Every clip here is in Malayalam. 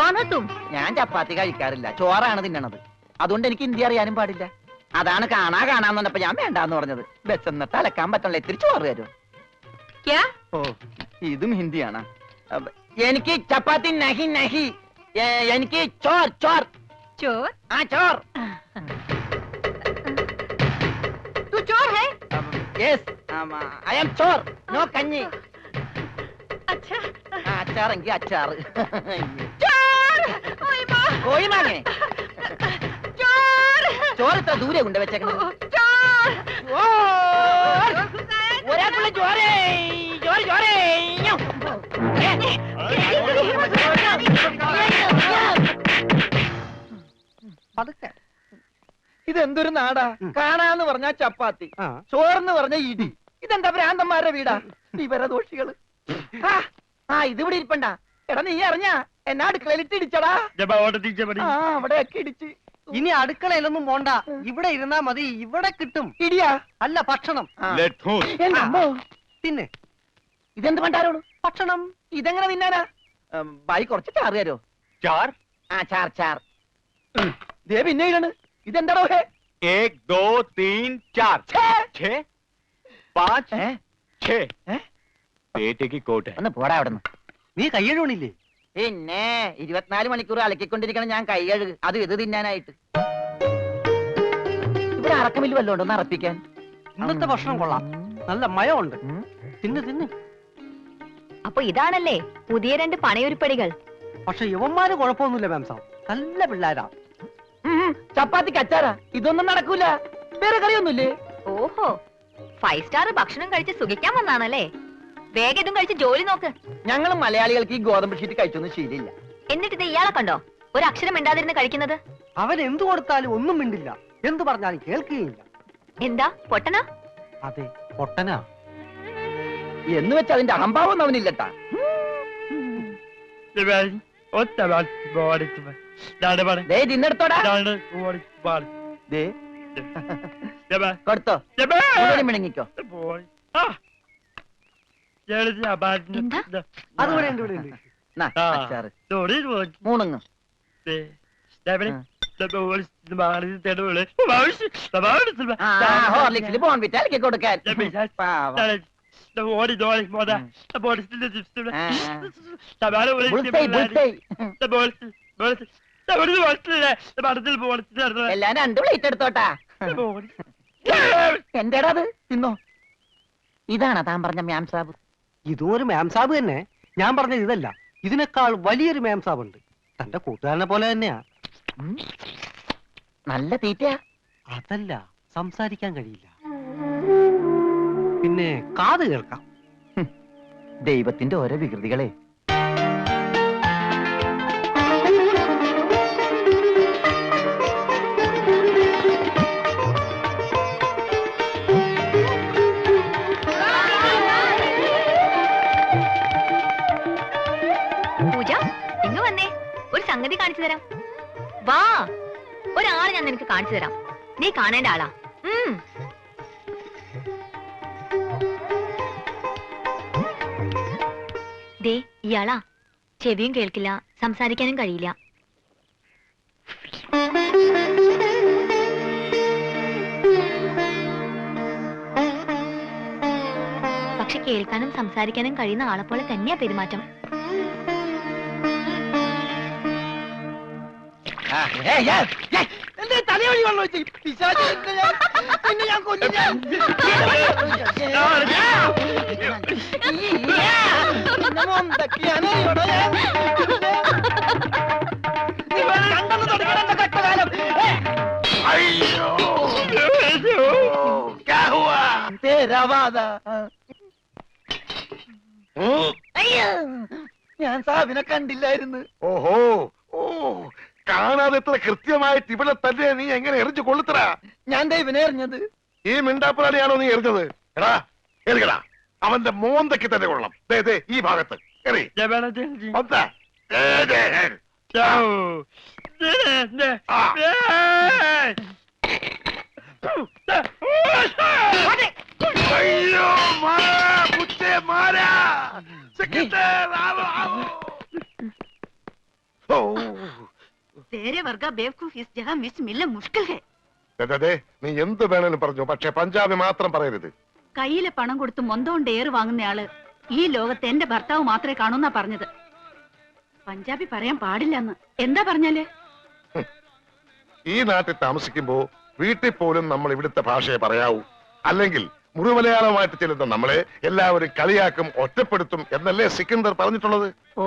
കിട്ടാൻ ഞാൻ ചപ്പാത്തി കഴിക്കാറില്ല. ചോറാണ് തിന്നണത്. അതുകൊണ്ട് എനിക്ക് ഇന്ത്യ അറിയാനും പാടില്ല. അതാണ് കാണാ കാണാന്ന് പറഞ്ഞപ്പോ ഞാൻ വേണ്ടാന്ന് പറഞ്ഞത്. ബസ് എന്നിട്ട് അലക്കാൻ പറ്റുള്ള ഇത്തിരി ചോറ് തരും ഓ ഇതും ഹിന്ദിയാണ്. എനിക്ക് ചപ്പാത്തി നഹി നഹി. എനിക്ക് ചോർ ചോർ. ചോർ? ആ ചോർ. ചോർ ഹേ. Yes I am Chor. No കഞ്ഞി. അച്ചാർ. എങ്കിൽ അച്ചാർ കോഴി മാങ്ങേ ചോറത്താ ദൂരെ കൊണ്ട് വെച്ചേക്കണം ഒരാൾക്കുള്ള ചോരേ ചോര ചോരേ പതുക്കെ. ഇതെന്തൊരു നാടാ? കാണാന്ന് പറഞ്ഞ ചപ്പാത്തി. ചോറെന്ന് പറഞ്ഞ ഇടി. ഇതെന്താ ഭ്രാന്തന്മാരുടെ വീടാ? ഇവരെ വിവരദോഷികൾ ആ ഇത് ഇവിടെ ഇരിപ്പണ്ട. എടാ നീ അറിഞ്ഞ എന്നാ അടുക്കളയിലിട്ട് ഇടിച്ചടാ ആ അവിടെയൊക്കെ ഇടിച്ച് ഇനി അടുക്കളയിലൊന്നും പോണ്ട ഇവിടെ ഇരുന്നാ മതി ഇവിടെ കിട്ടും ഇടിയാ അല്ല ഭക്ഷണം ആ. ലഡ്ഡൂസ് എന്റെ അമ്മോ പിന്നെ ഇതെന്ത് പണ്ടാരോളൂ ഭക്ഷണം ഇതെങ്ങനെ തിന്നാനാ ഉം, ബായി കുറച്ച് ചാറ് തരോ चार ആ ചാർ ചാർ ദേ പിന്നെ ഇടണ് ഇതെന്താടോ ഹേ एक दो तीन चार ഛേ! छह पाँच ഏ? छह ഏ? बेटे की कोट है ഒന്ന് പോടാ അവിടുന്ന് നീ കയ്യഴുവണില്ലേ? പിന്നെ ഇരുപത്തിനാല് മണിക്കൂർ അലക്കിക്കൊണ്ടിരിക്കണം ഞാൻ കൈ കഴുകു. അത് ഇത് തിന്നാനായിട്ട്. ഇവിടെ അറക്കമില്ല വല്ലതും ഉണ്ടോ ഒന്ന് അറപ്പിക്കാൻ. ഇന്നത്തെ ഭക്ഷണം കൊള്ളാം. നല്ല മയമുണ്ട്. തിന്ന് തിന്ന്. അപ്പൊ ഇതാണല്ലേ പുതിയ രണ്ട് പണയൊരുപ്പടികൾ പക്ഷെ യുവന്മാര് കുഴപ്പമൊന്നുമില്ല മാം സാബ്. നല്ല പിള്ളേരാ. ചപ്പാത്തി ചപ്പാത്തിക്ക് അച്ചാറാ ഇതൊന്നും നടക്കൂല. വേറെ കറിയൊന്നുമില്ലേ? ഓഹോ. ഫൈവ് സ്റ്റാർ ഭക്ഷണം കഴിച്ച് സുഖിക്കാൻ വന്നാണല്ലേ? വേഗം ഇതും കഴിച്ച് ജോലി നോക്ക്. ഞങ്ങൾ മലയാളികൾക്ക് ഈ ഗോതമ്പ് ഷീറ്റ് കഴിച്ചൊന്നും ശീലില്ല. എന്നിട്ട് ഇത് ഇയാളെ കണ്ടോ? ഒരു അക്ഷരം മിണ്ടാതിരുന്ന് കഴിക്കുന്നത്. അവൻ എന്തു കൊടുത്താലും ഒന്നും മിണ്ടില്ല. എന്തു പറഞ്ഞാലും കേൾക്കുകയില്ല. എന്താ? പൊട്ടനാ? അതെ പൊട്ടനാ. എന്ന് വെച്ച് അതിന്റെ അഹംഭാവം ഒന്നും അവനില്ലട്ടാ കൊടുത്തോ. മിണങ്ങിക്കോ. എന്താ? അതുപോലെ ഉണ്ട് ഇവിടെ ഉണ്ട്. നാ, ആ. അച്ചാറ്. മൂണുങ്ങ് ആ. ഹോർലിക്സിൽ ബോൺവിറ്റ് അലക്കി കൊടുക്കാൻ. പാവം. ആ, ആ. Bullseye, bullseye. എല്ലാം രണ്ട് പ്ലേറ്റ് എടുത്തോട്ടാ. എന്റേടാ അത്? നിന്നോ. ഇതാണോ താൻ പറഞ്ഞ മ്യാം സാബ്. ഇതും ഒരു മാംസാബ് തന്നെ. ഞാൻ പറഞ്ഞത് ഇതല്ല. ഇതിനേക്കാൾ വലിയൊരു മാംസാബ് ഉണ്ട് തന്റെ കൂട്ടുകാരനെ പോലെ തന്നെയാ. നല്ല തീറ്റയാ അതല്ല സംസാരിക്കാൻ കഴിയില്ല. പിന്നെ കാത് കേൾക്കാം. ദൈവത്തിന്റെ ഓരോ വികൃതികളെ. പൂജ ഇങ്ങ് വന്നേ. ഒരു സംഗതി കാണിച്ചു തരാം. വാ ഒരാളെ ഞാൻ നിനക്ക് കാണിച്ചു തരാം. നീ കാണേണ്ട ആളാ. ദേ ഇയാളാ. ചെവിയും കേൾക്കില്ല സംസാരിക്കാനും കഴിയില്ല. പക്ഷെ കേൾക്കാനും സംസാരിക്കാനും കഴിയുന്ന ആളെ പോലെ തന്നെയാ പെരുമാറ്റം. തലയൊഴി വെള്ളം വെച്ച് പിശാച് പിന്നെ ഞാൻ- നിന്നെ ഞാൻ കൊല്ലും ഞാൻ. നിന്നെ മൊന്തക്കിയാനറിയോടോ ഞാൻ? ഇവൻ കണ്ടെന്ന് തുടങ്ങിയതാ എന്റെ കഷ്ടകാലം. തേരാവാദ. അയ്യോ, ഞാൻ സാബിനെ കണ്ടില്ലായിരുന്നു ഓഹോ ഓ കാണാതെ എത്ര കൃത്യമായിട്ട് ഇവിടെ തന്നെ നീ എങ്ങനെ എറിഞ്ഞു കൊള്ളുത്തറ ഞാൻ ദൈവനെ എറിഞ്ഞത്. ഈ മിണ്ടാപ്പുറാണിയാണോ നീ എറിഞ്ഞത്? എടാ എറിയടാ അവന്റെ മോന്തയ്ക്ക് തന്നെ കൊള്ളണം. ദേ ദേ ഈ ഭാഗത്ത്. എറി. ഒന്ന്. ദേ, ദേ. ആ. അയ്യോ മാ, പുറ്റേ മാരാ. സെക്രട്ടറി, ആവോ ആവോ ഓ വേറെ വർഗ ബേവക്കൂഫ് ഇസ് ജഹ മിസ് മില്ല മുഷ്കിൽ ഹേ. അതെ നീ എന്ത് വേണേലും പറഞ്ഞു പക്ഷേ പഞ്ചാബി മാത്രം പറയരുത്. കയ്യിലെ പണം കൊടുത്ത് മൊന്തോണ്ട് ഏറ് വാങ്ങുന്നയാൾ ഈ ലോകത്ത് എന്റെ ഭർത്താവ് മാത്രമേ കാണൂന്നാ പറഞ്ഞത്. പഞ്ചാബി പറയാൻ പാടില്ലെന്ന്. എന്താ പറഞ്ഞാലേ? ഈ നാട്ടിൽ താമസിക്കുമ്പോ വീട്ടിൽ പോലും നമ്മൾ ഇവിടുത്തെ ഭാഷയെ പറയാവൂ. അല്ലെങ്കിൽ മുറിമലയാളമായിട്ട് ചെല്ലുന്ന നമ്മളെ എല്ലാവരും കളിയാക്കും ഒറ്റപ്പെടുത്തും എന്നല്ലേ സിക്കന്ദർ പറഞ്ഞിട്ടുള്ളത്? ഓ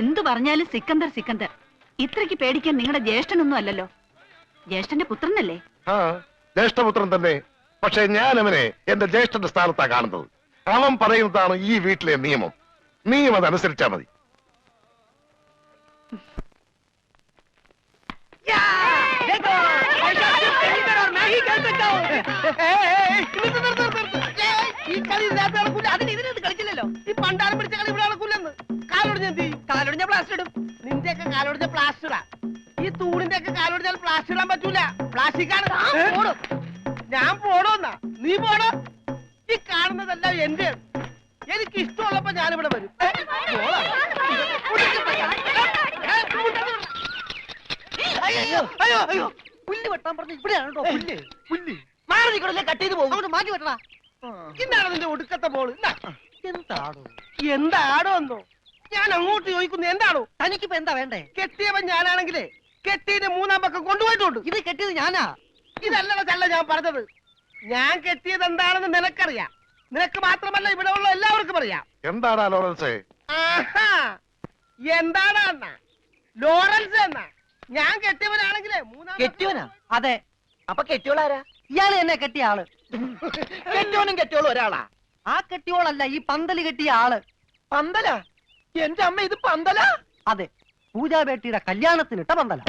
എന്തു പറഞ്ഞാലും സിക്കന്ദർ സിക്കന്ദർ. ഇത്രയ്ക്ക് പേടിക്കാൻ നിങ്ങളുടെ ജ്യേഷ്ഠനൊന്നും അല്ലല്ലോ. ജ്യേഷ്ഠന്റെ പുത്രനല്ലേ? ആ ജ്യേഷ്ഠപുത്രൻ തന്നെ. പക്ഷെ ഞാൻ അവനെ എന്റെ ജ്യേഷ്ഠന്റെ സ്ഥാനത്താ കാണുന്നത്. അവൻ പറയുന്നതാണ് ഈ വീട്ടിലെ നിയമം. നീയും അതനുസരിച്ചാ മതി. ഈ കളി ഇതിനകത്ത് നടക്കൂല അതിന് ഇതിനകത്ത് കളിച്ചില്ലല്ലോ. ഈ പണ്ടാരം പിടിച്ച കളി ഇവിടെ നടക്കൂലെന്ന്. കാലൊടിഞ്ഞ എന്ത് കാലൊടിഞ്ഞ പ്ലാസ്റ്റർ ഇടും നിന്റെ ഒക്കെ കാലൊടിഞ്ഞ പ്ലാസ്റ്ററാ ഈ തൂണിന്റെ ഒക്കെ കാലൊടിഞ്ഞാൽ പ്ലാസ്റ്റർ ഇടാൻ പറ്റൂല പ്ലാസ്റ്റിക് ആണ് പോടും ഞാൻ പോടോന്നാ നീ പോടോ ഈ കാണുന്നതെല്ലാം എന്റെ എനിക്ക് ഇഷ്ടമുള്ളപ്പോ ഞാനിവിടെ വരും അയ്യോ അയ്യോ പുല്ല് വെട്ടാൻ പറഞ്ഞു ഇവിടെയാണ് കേട്ടോ പുല്ല് പുല്ല് മാറി നിൽക്കണല്ലേ കട്ട് ചെയ്ത് പോകും അങ്ങോട്ട് മാറ്റി വെട്ടടാ ഇന്നാണ് നിന്റെ ഒടുക്കത്തെ ഇന്നാ. എന്താണോ എന്താടോ എന്നോ ഞാൻ അങ്ങോട്ട് ചോദിക്കുന്നു എന്താണോ? തനിക്കിപ്പോ എന്താ വേണ്ടേ? കെട്ടിയവൻ ഞാനാണെങ്കിലേ കെട്ടിന്റെ മൂന്നാം പക്കം കൊണ്ടുപോയിട്ടുണ്ട്. ഇത് കെട്ടിയത് ഞാനാ? ഇതല്ലല്ല ഞാൻ പറഞ്ഞത്. ഞാൻ കെട്ടിയത് എന്താണെന്ന് നിനക്കറിയാം. നിനക്ക് മാത്രമല്ല ഇവിടെ ഉള്ള എല്ലാവർക്കും അറിയാം. എന്താടാ ലോറൻസേ? ആഹാ. എന്താണ് അണ്ണ? ലോറൻസ് എന്ന ഞാൻ കെട്ടിയവനാണെങ്കിലേ മൂന്നാം കെട്ടിയവനാ? അതെ. അപ്പൊ കെട്ടിയോളാരാ? ഇയാൾ എന്നെ കെട്ടിയ ആൾ. കെട്ടിയോനും കെട്ടിയോളും ഒരാളാ? ആ കെട്ടിയോളല്ല ഈ പന്തൽ കെട്ടിയ ആൾ. പന്തല? എന്റെ അമ്മ ഇത് പന്തല? അതെ പൂജാബേട്ടിയുടെ കല്യാണത്തിനിട്ട പന്തല.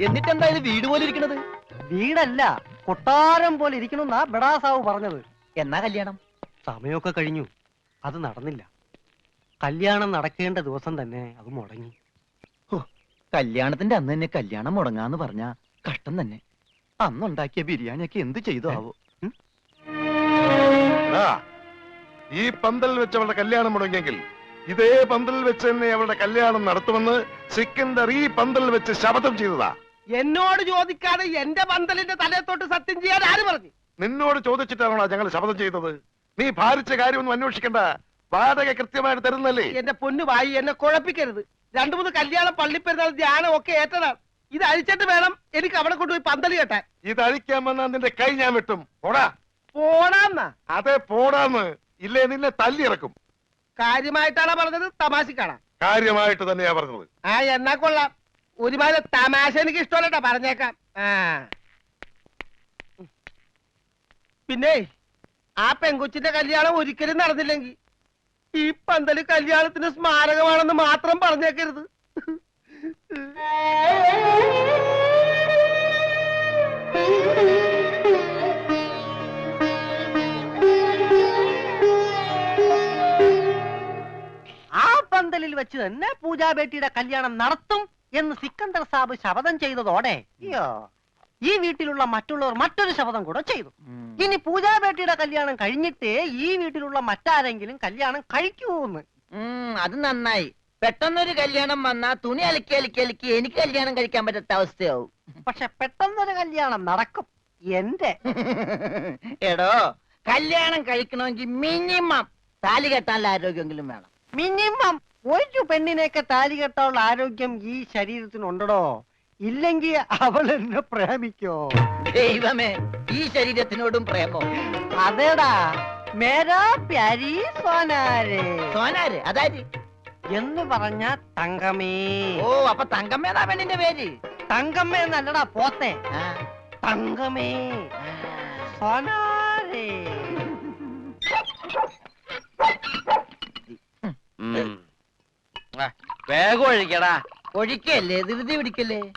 എന്നിട്ട് എന്താ ഇത് വീട് പോലെ ഇരിക്കണത്? വീടല്ല കൊട്ടാരം പോലെ ഇരിക്കണമെന്നാ ബെടാസാവ് പറഞ്ഞത്. എന്നാ കല്യാണം? സമയമൊക്കെ കഴിഞ്ഞു. അത് നടന്നില്ല. കല്യാണം നടക്കേണ്ട ദിവസം തന്നെ അത് മുടങ്ങി. കല്യാണത്തിന്റെ അന്ന് തന്നെ കല്യാണം മുടങ്ങാന്ന് പറഞ്ഞ കഷ്ടം തന്നെ. അന്നുണ്ടാക്കിയ ബിരിയാണിയൊക്കെ എന്ത് ചെയ്തു ആവോ? ഈ പന്തൽ വെച്ചവളുടെ കല്യാണം മുടങ്ങിയെങ്കിൽ ഇതേ പന്തലിൽ വെച്ച് തന്നെ അവളുടെ കല്യാണം നടത്തുമെന്ന് സിക്കന്ദർ ഈ പന്തലിൽ വെച്ച് ശപഥം ചെയ്തതാ. എന്നോട് ചോദിക്കാതെ എന്റെ പന്തലിന്റെ തലയത്തോട്ട് സത്യം ചെയ്യാൻ ആര് പറഞ്ഞു? നിന്നോട് ചോദിച്ചിട്ടാണോ ഞങ്ങൾ ശപഥം ചെയ്തത്? നീ ഭാരിച്ച കാര്യമൊന്നും അന്വേഷിക്കണ്ട. വാടക കൃത്യമായിട്ട് തരുന്നല്ലേ എന്റെ പൊന്നു വായി എന്നെ കുഴപ്പിക്കരുത്. രണ്ടു മൂന്ന് കല്യാണം പള്ളിപ്പെരുന്നാൾ ധ്യാനം ഒക്കെ ഏറ്റതാണ്. ഇത് അഴിച്ചിട്ട് വേണം എനിക്ക് അവിടെ കൊണ്ടുപോയി പന്തൽ കെട്ടാൻ. ഇത് അഴിക്കാൻ വന്നാൽ നിന്റെ കൈ ഞാൻ വെട്ടും. പോടാ. പോടാന്നാ? അതെ പോടാന്ന്. ഇല്ലേ നിന്നെ തല്ലിയിറക്കും. കാര്യമായിട്ടാണ് പറഞ്ഞത്? തമാശക്കാണോ? കാര്യമായിട്ട് തന്നെയാ പറഞ്ഞത്. ആ എന്നാ കൊള്ളാം. ഒരുപാട് തമാശ എനിക്ക് ഇഷ്ടമല്ലട്ടാ പറഞ്ഞേക്കാം. ആ. പിന്നെ ആ പെങ്കുച്ചിന്റെ കല്യാണം ഒരിക്കലും നടന്നില്ലെങ്കിൽ ഈ പന്തൽ കല്യാണത്തിന് സ്മാരകമാണെന്ന് മാത്രം പറഞ്ഞേക്കരുത്. ആ വെച്ച് തന്നെ പൂജാബേട്ടിയുടെ കല്യാണം നടത്തും എന്ന് സിക്കന്ദർ സാബ് ശപഥം ചെയ്തതോടെ അയ്യോ. ഈ വീട്ടിലുള്ള മറ്റുള്ളവർ മറ്റൊരു ശപഥം കൂടെ ചെയ്തു. ഇനി പൂജാബേട്ടിയുടെ കല്യാണം കഴിഞ്ഞിട്ട് ഈ വീട്ടിലുള്ള മറ്റാരെങ്കിലും കല്യാണം കഴിക്കൂന്ന്. അത് നന്നായി. പെട്ടെന്നൊരു കല്യാണം വന്നാ തുണി അലക്കി അലക്കി അലക്കി എനിക്ക് കല്യാണം കഴിക്കാൻ പറ്റാത്ത അവസ്ഥയാവും. പക്ഷെ പെട്ടെന്നൊരു കല്യാണം നടക്കും. എന്റെ. എടോ കല്യാണം കഴിക്കണമെങ്കിൽ മിനിമം താലി കെട്ടാനുള്ള ആരോഗ്യമെങ്കിലും വേണം. മിനിമം. ഒരു പെണ്ണിനെയൊക്കെ താലി കെട്ടാനുള്ള ആരോഗ്യം ഈ ശരീരത്തിനുണ്ടോ ഇല്ലെങ്കിൽ അവൾ എന്നെ പ്രേമിക്കോ? ദൈവമേ ഈ ശരീരത്തിനോടും പ്രേമോ? അതേടാ മേരാ പ്യാരി സോനാരെ. സോനാര് അതായത് എന്ന് പറഞ്ഞ തങ്കമേ ഓ അപ്പൊ തങ്കമ്മേതാ പെണ്ണിന്റെ പേര്? തങ്കമ്മ എന്നല്ലടാ പോത്തെ. തങ്കമേ ആ. വേഗം ഒഴിക്കടാ. ഒഴിക്കല്ലേ? ധൃതി പിടിക്കല്ലേ?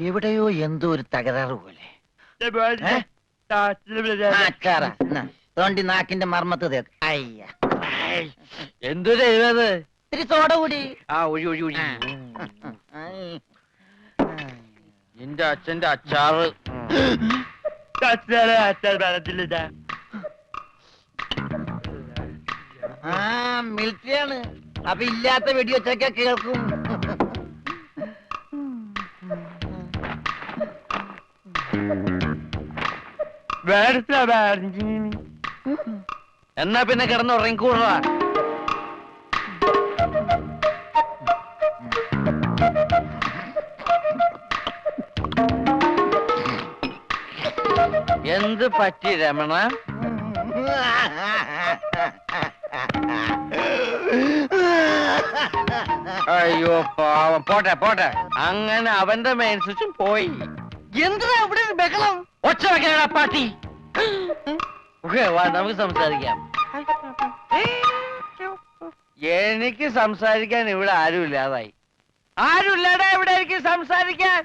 എവിടെയോ എന്തോ ഒരു തകരാറ് പോലെ. ഏ? ആ, അച്ചാറാ. എന്നാ, തോണ്ടി നാക്കിന്റെ മർമ്മത്ത് തേക്ക് അയ്യ. എന്തു ചെയ്തത്? ഇത്തിരി സോഡ കൂടി. ആ ഒഴി ഒഴി ഒഴി. ഐ. നിന്റെ അച്ഛന്റെ അച്ചാറ്. ആ മിലിറ്ററിയാണ് അപ്പൊ ഇല്ലാത്ത വെടിവെച്ചൊക്കെ കേൾക്കും. എന്നാ പിന്നെ കിടന്ന് എന്ത് പറ്റി രമണ? അയ്യോ പാവം. പോട്ടെ പോട്ടെ. അങ്ങനെ അവന്റെ മെയിൻ സ്വിച്ചും പോയി. എന്താ അവിടെ ഒരു ബഹളം? ഒച്ച വെക്കാനാ പാട്ടി. നമുക്ക് സംസാരിക്കാം. എനിക്ക് സംസാരിക്കാൻ ഇവിടെ ആരുമില്ലാതായി. ആരുമില്ലാതെ ഇവിടെ എനിക്ക് സംസാരിക്കാൻ?